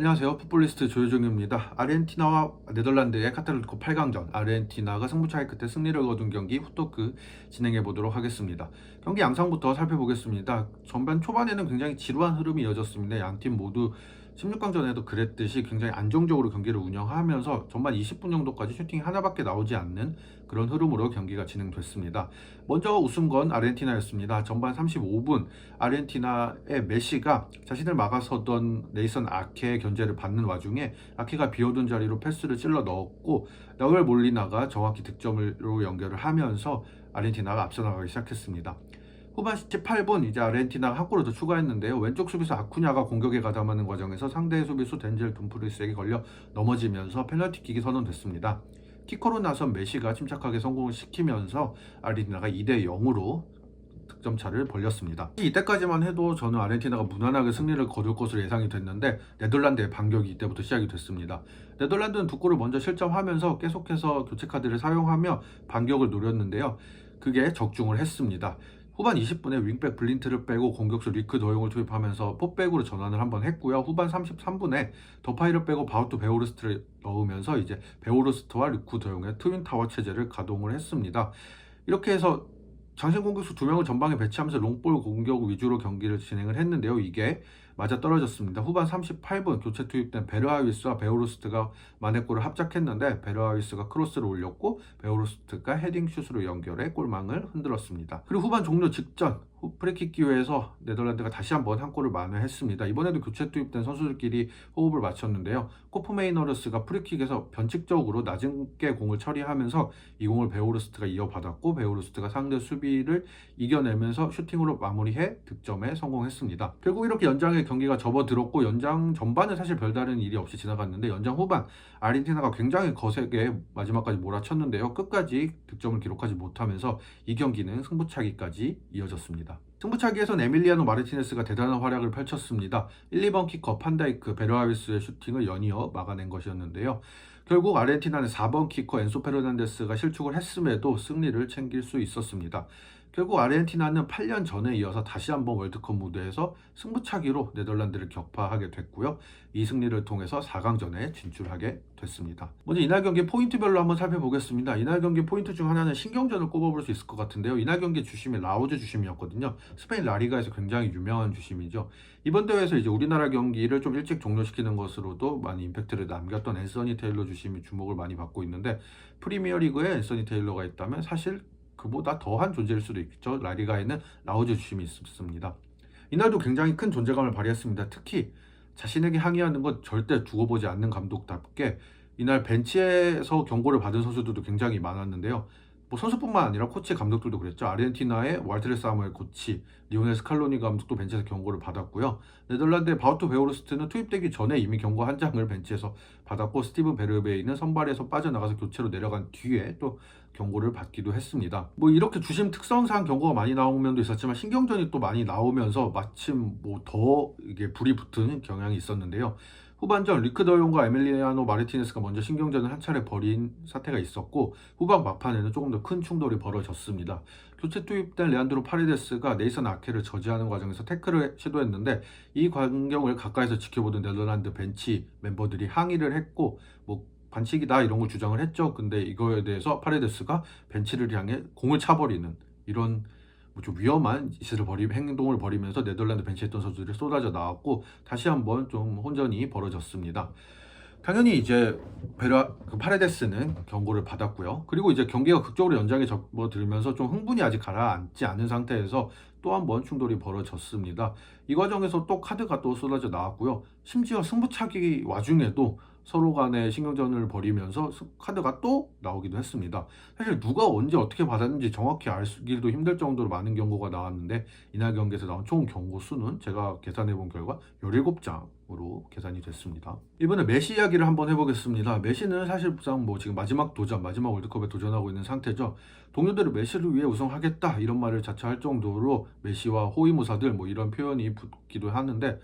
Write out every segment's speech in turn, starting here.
안녕하세요. 풋볼리스트 조효정입니다. 아르헨티나와 네덜란드의 카타르코 8강전. 아르헨티나가 승부차이 끝에 승리를 거둔 경기 후토크 진행해 보도록 하겠습니다. 경기 양상부터 살펴보겠습니다. 전반 초반에는 굉장히 지루한 흐름이 이어졌습니다. 양 팀 모두 16강전에도 그랬듯이 굉장히 안정적으로 경기를 운영하면서 전반 20분 정도까지 슈팅이 하나밖에 나오지 않는 그런 흐름으로 경기가 진행됐습니다. 먼저 우승 건 아르헨티나였습니다. 전반 35분 아르헨티나의 메시가 자신을 막아서던 네이선 아케의 견제를 받는 와중에 아케가 비어둔 자리로 패스를 찔러 넣었고 나울 몰리나가 정확히 득점으로 연결을 하면서 아르헨티나가 앞서 나가기 시작했습니다. 후반 18분 이제 아르헨티나가 한 골을 더 추가했는데요. 왼쪽 수비수 아쿠냐가 공격에 가담하는 과정에서 상대 수비수 덴젤 둠프리스에게 걸려 넘어지면서 페널티킥이 선언됐습니다. 키커로 나선 메시가 침착하게 성공을 시키면서 아르헨티나가 2대 0으로 득점 차를 벌렸습니다. 이때까지만 해도 저는 아르헨티나가 무난하게 승리를 거둘 것으로 예상이 됐는데 네덜란드의 반격이 이때부터 시작이 됐습니다. 네덜란드는 두 골을 먼저 실점하면서 계속해서 교체 카드를 사용하며 반격을 노렸는데요. 그게 적중을 했습니다. 후반 20분에 윙백 블린트를 빼고 공격수 리크 더용을 투입하면서 포백으로 전환을 한번 했고요. 후반 33분에 더파이를 빼고 바우트 베오르스트를 넣으면서 이제 베오르스트와 리크 더용의 트윈 타워 체제를 가동을 했습니다. 이렇게 해서 장신 공격수 두 명을 전방에 배치하면서 롱볼 공격 위주로 경기를 진행을 했는데요. 이게 맞아 떨어졌습니다. 후반 38분 교체 투입된 베르하위스와 베오르스트가 만회골을 합작했는데 베르하위스가 크로스를 올렸고 베오르스트가 헤딩 슛으로 연결해 골망을 흔들었습니다. 그리고 후반 종료 직전 후- 프리킥 기회에서 네덜란드가 다시 한번 한 골을 만회했습니다. 이번에도 교체 투입된 선수들끼리 호흡을 맞췄는데요. 코프메이너르스가 프리킥에서 변칙적으로 낮은게 공을 처리하면서 이 공을 베오르스트가 이어받았고 베오르스트가 상대 수비를 이겨내면서 슈팅으로 마무리해 득점에 성공했습니다. 결국 이렇게 연장에 경기가 접어들었고 연장 전반은 사실 별다른 일이 없이 지나갔는데 연장 후반 아르헨티나가 굉장히 거세게 마지막까지 몰아쳤는데요. 끝까지 득점을 기록하지 못하면서 이 경기는 승부차기까지 이어졌습니다. 승부차기에선 에밀리아노 마르티네스가 대단한 활약을 펼쳤습니다. 1, 2번 키커 판다이크 베르하위스의 슈팅을 연이어 막아낸 것이었는데요. 결국 아르헨티나는 4번 키커 엔소 페르난데스가 실축을 했음에도 승리를 챙길 수 있었습니다. 결국 아르헨티나는 8년 전에 이어서 다시 한번 월드컵 무대에서 승부차기로 네덜란드를 격파하게 됐고요. 이 승리를 통해서 4강전에 진출하게 됐습니다. 먼저 이날 경기 포인트별로 한번 살펴보겠습니다. 이날 경기 포인트 중 하나는 신경전을 꼽아볼 수 있을 것 같은데요. 이날 경기 주심이 라우즈 주심이었거든요. 스페인 라리가에서 굉장히 유명한 주심이죠. 이번 대회에서 이제 우리나라 경기를 좀 일찍 종료시키는 것으로도 많이 임팩트를 남겼던 앤서니 테일러 주심이 주목을 많이 받고 있는데 프리미어리그에 앤서니 테일러가 있다면 사실 그보다 더한 존재일 수도 있죠. 라리가에는 라우즈 주심이 있습니다. 이날도 굉장히 큰 존재감을 발휘했습니다. 특히 자신에게 항의하는 건 절대 두고 보지 않는 감독답게 이날 벤치에서 경고를 받은 선수들도 굉장히 많았는데요. 뭐 선수뿐만 아니라 코치 감독들도 그랬죠. 아르헨티나의 walter 사무엘 코치, 리오넬 스칼로니 감독도 벤치에서 경고를 받았고요. 네덜란드의 바우토 베오르스트는 투입되기 전에 이미 경고 한 장을 벤치에서 받았고 스티븐 베르베이는 선발에서 빠져나가서 교체로 내려간 뒤에 또 경고를 받기도 했습니다. 뭐 이렇게 주심 특성상 경고가 많이 나온 면도 있었지만 신경전이 또 많이 나오면서 마침 뭐 더 이게 불이 붙은 경향이 있었는데요. 후반전 리크 더용과 에밀리아노 마르티네스가 먼저 신경전을 한 차례 벌인 사태가 있었고 후반 막판에는 조금 더 큰 충돌이 벌어졌습니다. 교체 투입된 레안드로 파레데스가 네이선 아케를 저지하는 과정에서 태클을 시도했는데 이 광경을 가까이서 지켜보던 네덜란드 벤치 멤버들이 항의를 했고 뭐 반칙이다 이런 걸 주장을 했죠. 근데 이거에 대해서 파레데스가 벤치를 향해 공을 차버리는 이런 뭐 좀 위험한 짓을 벌이 행동을 벌이면서 네덜란드 벤치에 있던 선수들이 쏟아져 나왔고 다시 한번 좀 혼전이 벌어졌습니다. 당연히 이제 베라 그 파레데스는 경고를 받았고요. 그리고 이제 경기가 극적으로 연장에 접어들면서 좀 흥분이 아직 가라앉지 않은 상태에서 또 한 번 충돌이 벌어졌습니다. 이 과정에서 또 카드가 또 쏟아져 나왔고요. 심지어 승부차기 와중에도 서로 간에 신경전을 벌이면서 스- 카드가 또 나오기도 했습니다. 사실 누가 언제 어떻게 받았는지 정확히 알기도 힘들 정도로 많은 경고가 나왔는데 이날 경기에서 나온 총 경고 수는 제가 계산해 본 결과 17장으로 계산이 됐습니다. 이번에 메시 이야기를 한번 해보겠습니다. 메시는 사실상 뭐 지금 마지막 도전, 마지막 월드컵에 도전하고 있는 상태죠. 동료들을 메시를 위해 우승하겠다 이런 말을 자처할 정도로 메시와 호위무사들 뭐 이런 표현이 붙기도 하는데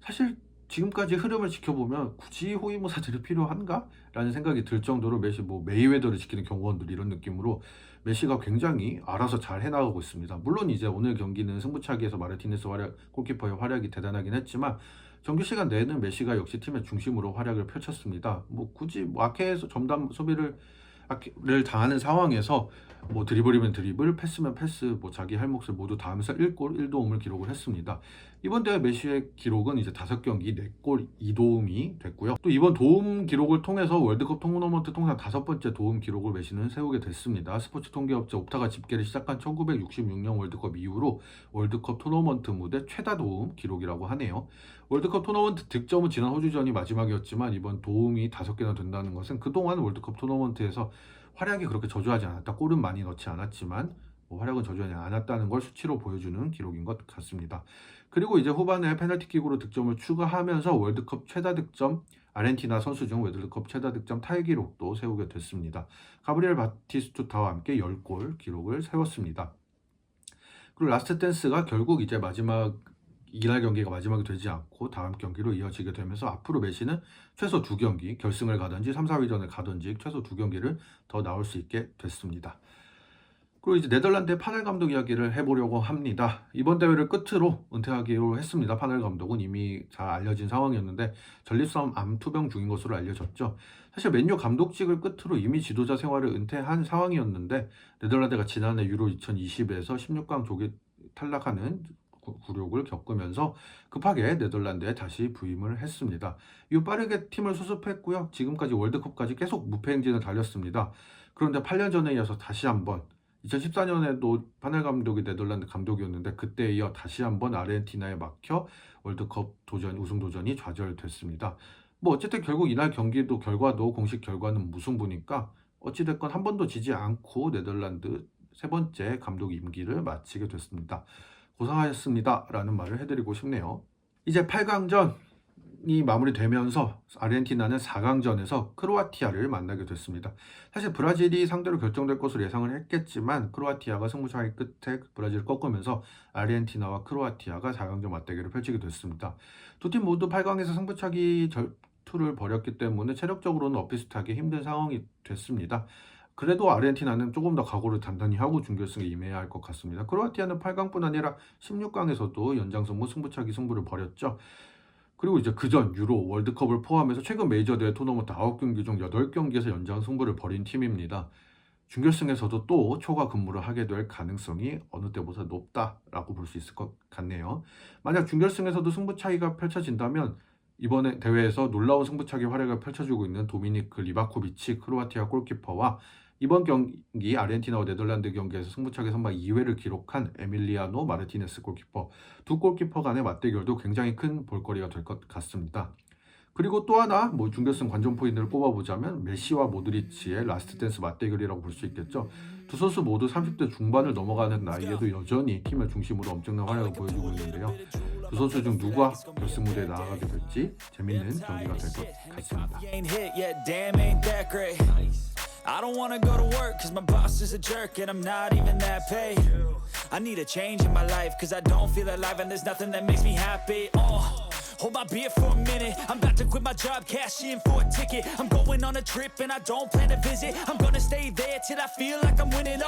사실 지금까지 흐름을 지켜보면 굳이 호위무사들이 필요한가? 라는 생각이 들 정도로 메시 뭐 메이웨더를 지키는 경호원들 이런 느낌으로 메시가 굉장히 알아서 잘 해나가고 있습니다. 물론 이제 오늘 경기는 승부차기에서 마르티네스 활약, 골키퍼의 활약이 대단하긴 했지만 정규 시간 내는 메시가 역시 팀의 중심으로 활약을 펼쳤습니다. 뭐 굳이 뭐 아케에서 점담 소비를 아케를 당하는 상황에서 뭐 드리블이면 드리블, 패스면 패스, 뭐 자기 할 몫을 모두 다하면서 1골 1도움을 기록을 했습니다. 이번 대회 메시의 기록은 이제 5경기 4골 2도움이 됐고요. 또 이번 도움 기록을 통해서 월드컵 토너먼트 통산 다섯 번째 도움 기록을 메시는 세우게 됐습니다. 스포츠 통계업체 옵타가 집계를 시작한 1966년 월드컵 이후로 월드컵 토너먼트 무대 최다 도움 기록이라고 하네요. 월드컵 토너먼트 득점은 지난 호주전이 마지막이었지만 이번 도움이 5개나 된다는 것은 그동안 월드컵 토너먼트에서 활약이 그렇게 저조하지 않았다. 골은 많이 넣지 않았지만 뭐 활약은 저조하지 않았다는 걸 수치로 보여주는 기록인 것 같습니다. 그리고 이제 후반에 페널티킥으로 득점을 추가하면서 월드컵 최다 득점 아르헨티나 선수 중 월드컵 최다 득점 타이 기록도 세우게 됐습니다. 가브리엘 바티스투타와 함께 10골 기록을 세웠습니다. 그리고 라스트 댄스가 결국 이제 마지막 이날 경기가 마지막이 되지 않고 다음 경기로 이어지게 되면서 앞으로 메시는 최소 두 경기 결승을 가든지 3, 4위전을 가든지 최소 두 경기를 더 나올 수 있게 됐습니다. 그리고 이제 네덜란드의 파넬 감독 이야기를 해보려고 합니다. 이번 대회를 끝으로 은퇴하기로 했습니다. 파넬 감독은 이미 잘 알려진 상황이었는데 전립선 암 투병 중인 것으로 알려졌죠. 사실 맨유 감독직을 끝으로 이미 지도자 생활을 은퇴한 상황이었는데 네덜란드가 지난해 유로 2020에서 16강 조기 탈락하는 구- 굴욕을 겪으면서 급하게 네덜란드에 다시 부임을 했습니다. 이후 빠르게 팀을 수습했고요. 지금까지 월드컵까지 계속 무패 행진을 달렸습니다. 그런데 8년 전에 이어서 다시 한번 2014년에도 파넬 감독이 네덜란드 감독이었는데 그때에 이어 다시 한번 아르헨티나에 막혀 월드컵 도전 우승 도전이 좌절됐습니다. 뭐 어쨌든 결국 이날 경기도 결과도 공식 결과는 무승부니까 어찌됐건 한 번도 지지 않고 네덜란드 세 번째 감독 임기를 마치게 됐습니다. 고생하셨습니다 라는 말을 해드리고 싶네요. 이제 8강전이 마무리되면서 아르헨티나는 4강전에서 크로아티아를 만나게 됐습니다. 사실 브라질이 상대로 결정될 것으로 예상을 했겠지만 크로아티아가 승부차기 끝에 브라질을 꺾으면서 아르헨티나와 크로아티아가 4강전 맞대결을 펼치게 됐습니다. 두 팀 모두 8강에서 승부차기 절 투를 벌였기 때문에 체력적으로는 엇비슷하게 힘든 상황이 됐습니다. 그래도 아르헨티나는 조금 더 각오를 단단히 하고 준결승에 임해야 할 것 같습니다. 크로아티아는 8강뿐 아니라 16강에서도 연장승부 승부차기 승부를 벌였죠. 그리고 이제 그전 유로 월드컵을 포함해서 최근 메이저 대회 토너먼트 9경기 중 8경기에서 연장 승부를 벌인 팀입니다. 준결승에서도 또 초과 근무를 하게 될 가능성이 어느 때보다 높다라고 볼 수 있을 것 같네요. 만약 준결승에서도 승부차기가 펼쳐진다면 이번에 대회에서 놀라운 승부차기 활약을 펼쳐주고 있는 도미니크 리바코비치 크로아티아 골키퍼와 이번 경기 아르헨티나와 네덜란드 경기에서 승부차기 선발 2회를 기록한 에밀리아노 마르티네스 골키퍼 두 골키퍼 간의 맞대결도 굉장히 큰 볼거리가 될 것 같습니다. 그리고 또 하나 뭐 준결승 관전 포인트를 꼽아보자면 메시와 모드리치의 라스트 댄스 맞대결이라고 볼 수 있겠죠. 두 선수 모두 30대 중반을 넘어가는 나이에도 여전히 팀의 중심으로 엄청난 활약을 보여주고 있는데요. 두 선수 중 누가 결승 무대에 나아가게 될지 재밌는 경기가 될 것 같습니다. ain't hit yet, damn, ain't that great. I don't wanna go to work cause my boss is a jerk and I'm not even that paid. I need a change in my life cause I don't feel alive and there's nothing that makes me happy. Oh. Hold my beer for a minute. I'm about to quit my job, cash in for a ticket. I'm going on a trip and I don't plan to visit. I'm gonna stay there till I feel like I'm winning.